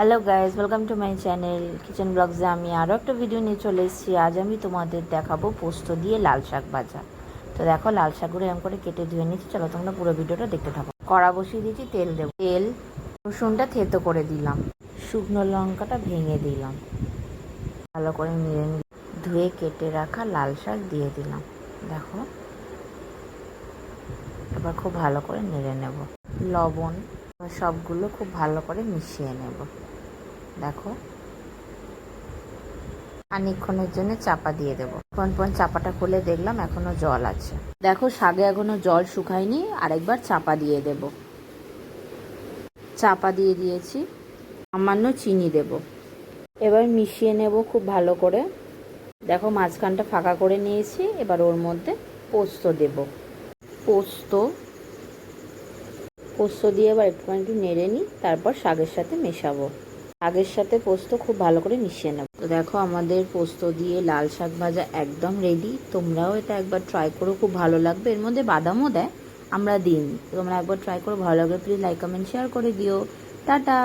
Hello guys welcome to my channel kitchen ব্লগসে আমি আরও একটা ভিডিও নিয়ে চলে এসেছি। আজ আমি তোমাদের দেখাবো পোস্ত দিয়ে লাল শাক ভাজা। তো দেখো, লাল শাকগুলো এরকম করে কেটে ধুয়ে নিচ্ছি। চলো তোমরা পুরো ভিডিওটা দেখতে থাকো। কড়া বসিয়ে দিয়েছি, তেল দেবো। তেল, রসুনটা থেতো করে দিলাম। শুকনো লঙ্কাটা ভেঙে দিলাম। ভালো করে নিয়ে ধুয়ে কেটে রাখা লাল শাক দিয়ে দিলাম। দেখো, এবার খুব ভালো করে নেড়ে নেব। লবণ সবগুলো খুব ভালো করে মিশিয়ে নেব। দেখো। খানিকক্ষণের জন্য চাপা দিয়ে দেবো। কোন কোন চাপাটা খুলে দেখলাম, এখনও জল আছে। দেখো শাকে এখনও জল শুকায়নি, আরেকবার চাপা দিয়ে দেব। চাপা দিয়ে দিয়েছি, সামান্য চিনি দেব। এবার মিশিয়ে নেব খুব ভালো করে। দেখো, মাঝখানটা ফাঁকা করে নিয়েছি, এবার ওর মধ্যে পোস্ত দেব। পোস্ত পোস্ত দিয়ে এবার একটুখানি একটু নেড়ে নিই, তারপর শাকের সাথে মেশাবো। শাকের সাথে পোস্ত খুব ভালো করে মিশিয়ে নেব। তো দেখো আমাদের পোস্ত দিয়ে লাল শাক ভাজা একদম রেডি তোমরাও এটা একবার ট্রাই করো, খুব ভালো লাগবে। এর মধ্যে বাদামও দেয়, আমরা দিন তোমরা একবার ট্রাই করো, ভালো লাগবে প্লিজ লাইক কমেন্ট শেয়ার করে দিও। টাটা!